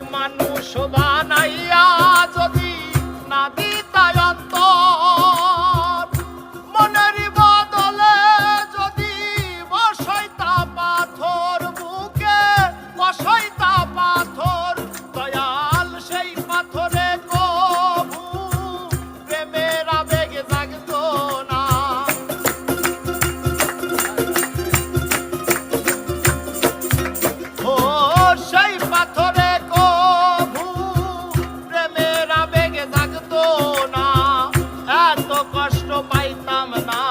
মানুষ বানাইয়া যদি না দিতায় অন্তর মনের বদলে যদি বসাইতা পাথর বুকে বসাই nuestro país está mal.